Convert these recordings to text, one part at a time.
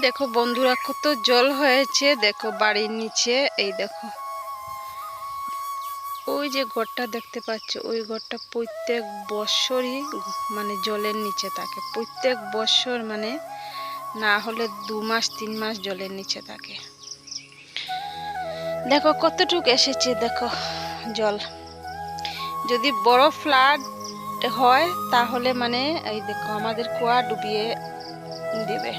দেখো বন্ধুরা কত জল হয়েছে, দেখো বাড়ির নিচে, এই দেখো। ওই যে ঘরটা দেখতে পাচ্ছ, ওই ঘরটা প্রত্যেক বছরই মানে জলের নিচে থাকে। প্রত্যেক বছর মানে না হলে দু মাস, তিন মাস জলের নিচে থাকে। দেখো কতটুক এসেছে, দেখো জল। যদি বড় ফ্লাড হয়, তাহলে মানে এই দেখো আমাদের কুয়া ডুবিয়ে দেবে।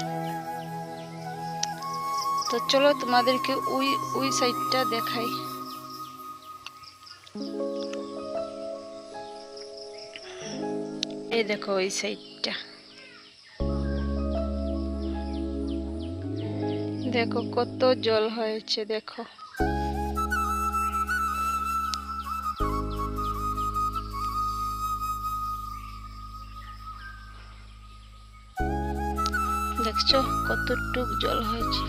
তো চলো তোমাদেরকে ওই ওই সাইডটা দেখাই। এই দেখো ওই সাইডটা দেখো কত জল হয়েছে, দেখো। দেখছ কতটুক জল হয়েছে।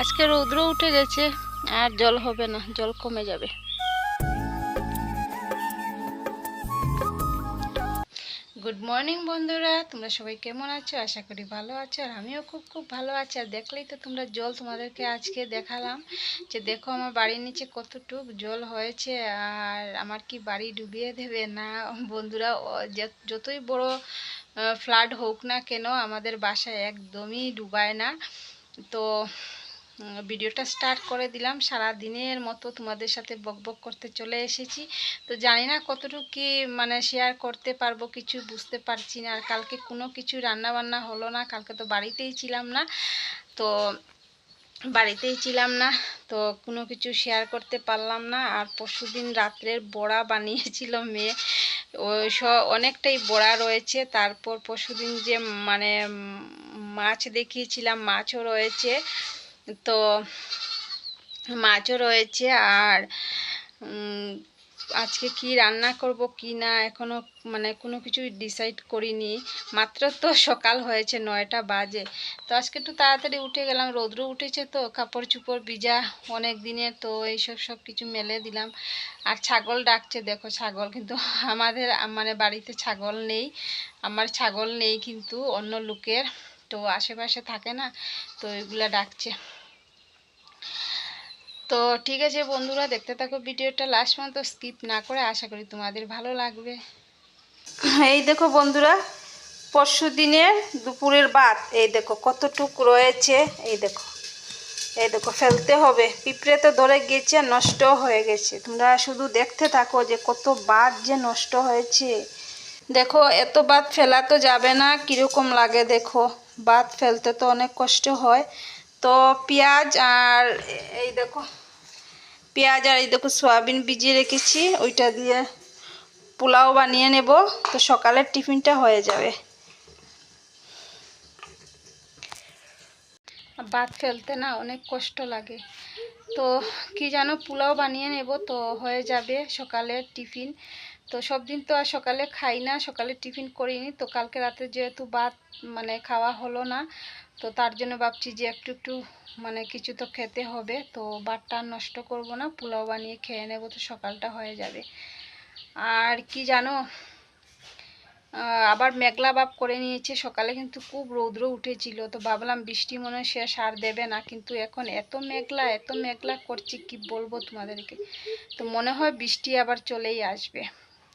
আজকে রৌদ্র উঠে গেছে, আর জল হবে না, জল কমে যাবে। গুড মর্নিং বন্ধুরা। তোমরা সবাই কেমন আছো? আশা করি ভালো আছো, আর আমিও খুব খুব ভালো আছি। আর দেখলেই তো তোমরা জল তোমাদেরকে আজকে দেখালাম, যে দেখো আমার বাড়ির নিচে কতটুক জল হয়েছে, আর আমার কি বাড়ি ডুবিয়ে দেবে? না, বন্ধুরা যতই বড় ফ্লাড হোক না কেন, আমাদের বাসায় একদমই ডুবায় না। তো ভিডিওটা স্টার্ট করে দিলাম। সারা দিনের মতো তোমাদের সাথে বকবক করতে চলে এসেছি। তো জানি না কতটুকু কি মানে শেয়ার করতে পারব, কিছু বুঝতে পারছি না। আর কালকে কোনো কিছু রান্না বান্না হলো না, কালকে তো বাড়িতেই ছিলাম না। তো বাড়িতেই ছিলাম না, তো কোনো কিছু শেয়ার করতে পারলাম না। আর পরশুদিন রাত্রের বড়া বানিয়েছিল মেয়ে। ওই অনেকটাই বড়া রয়েছে। তারপর পরশুদিন যে মানে মাছ দেখিয়েছিলাম, মাছও রয়েছে। তো মাছও রয়েছে আর আজকে কি রান্না করব কি না এখনও মানে কোনো কিছু ডিসাইড করিনি। মাত্র তো সকাল হয়েছে নয়টা বাজে। তো আজকে একটু তাড়াতাড়ি উঠে গেলাম। রৌদ্র উঠেছে তো কাপড় চুপড় ভিজা অনেক দিনের তো এইসব সব কিছু মেলে দিলাম। আর ছাগল ডাকছে, দেখো ছাগল কিন্তু আমাদের মানে বাড়িতে ছাগল নেই। আমার ছাগল নেই কিন্তু অন্য লোকের। তো আশেপাশে থাকে না, তো এগুলা ডাকছে। তো ঠিক আছে বন্ধুরা, দেখতে থাকো ভিডিওটা লাস্ট পর্যন্ত স্কিপ না করে আশা করি তোমাদের ভালো লাগবে। এই দেখো বন্ধুরা, পরশু দিনের দুপুরের ভাত, এই দেখো কতটুক রয়েছে, এই দেখো এই দেখো ফেলতে হবে। পিঁপড়ে তো ধরে আর নষ্ট হয়ে গেছে। তোমরা শুধু দেখতে থাকো যে কত বাদ যে নষ্ট হয়েছে। দেখো, এত বাদ ফেলা তো যাবে না, কীরকম লাগে দেখো। বাদ ফেলতে তো অনেক কষ্ট হয়। তো পেঁয়াজ আর এই দেখো, পেঁয়াজ আর এই দেখো সয়াবিন ভিজিয়ে রেখেছি, ওইটা দিয়ে পোলাও বানিয়ে নেব। তো সকালের টিফিনটা হয়ে যাবে। ভাত ফেলতে না অনেক কষ্ট লাগে। তো কি জানো, পোলাও বানিয়ে নেব, তো হয়ে যাবে সকালের টিফিন। তো সব দিন তো আর সকালে খাই না, সকালে টিফিন করিনি। তো কালকে রাতে যেহেতু ভাত মানে খাওয়া হলো না, তো তার জন্য ভাবছি যে একটু একটু মানে কিছু তো খেতে হবে। তো ভাতটা নষ্ট করব না, পোলাও বানিয়ে খেয়ে নেব তো সকালটা হয়ে যাবে। আর কি জানো আবার মেঘলা ভাব করে নিয়েছে। সকালে কিন্তু খুব রৌদ্র উঠেছিল। তো ভাবলাম বৃষ্টি মনে হয় শেষ আর দেবে না, কিন্তু এখন এত মেঘলা এত মেঘলা করছে, কি বলব তোমাদেরকে? তো মনে হয় বৃষ্টি আবার চলেই আসবে।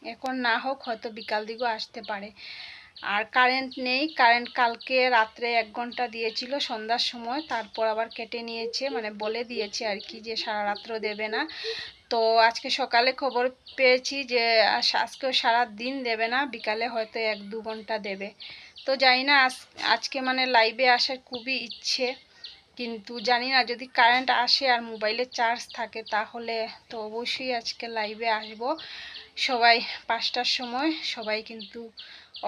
এখন না হোক হয়তো বিকাল দিকেও আসতে পারে। আর কারেন্ট নেই কারেন্ট কালকে রাত্রে এক ঘণ্টা দিয়েছিল সন্ধ্যার সময়, তারপর আবার কেটে নিয়েছে মানে বলে দিয়েছে আর কি যে সারা রাত্র দেবে না। তো আজকে সকালে খবর পেয়েছি যে আজ- আজকেও সারা দিন দেবে না, বিকালে হয়তো এক দু ঘণ্টা দেবে। তো জানি না, আজ, আজকে মানে লাইভে আসার খুবই ইচ্ছে। কিন্তু জানি না, যদি কারেন্ট আসে আর মোবাইলে চার্জ থাকে তাহলে তো অবশ্যই আজকে লাইভে আসব। সবাই পাঁচটার সময়, সবাই কিন্তু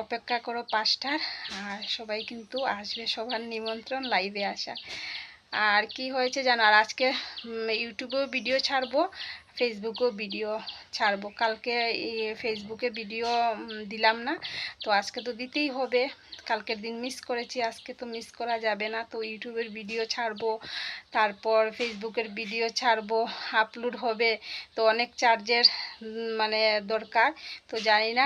অপেক্ষা করো পাঁচটার, আর সবাই কিন্তু আসবে সবার নিমন্ত্রণ লাইভে আসা। আর কি হয়েছে জানো, আর আজকে ইউটিউবেও ভিডিও ছাড়বো ফেসবুকেও ভিডিও ছাড়বো। কালকে ফেসবুকে ভিডিও দিলাম না। তো আজকে তো দিতেই হবে। কালকের দিন মিস করেছি, আজকে তো মিস করা যাবে না। তো ইউটিউবের ভিডিও ছাড়বো, তারপর ফেসবুকের ভিডিও ছাড়বো আপলোড হবে। তো অনেক চার্জের মানে দরকার। তো জানি না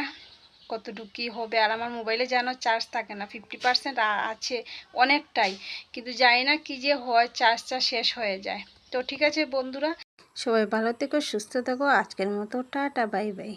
কতটুকু হবে। আর আমার মোবাইলে যেন চার্জ থাকে না ফিফটি পার্সেন্ট আছে অনেকটাই। কিন্তু জানি না কি যে হয় চার্জটা শেষ হয়ে যায়। তো ঠিক আছে বন্ধুরা সবাই ভালো থেকো সুস্থ থাকো। আজকের মতো টাটা বাই বাই।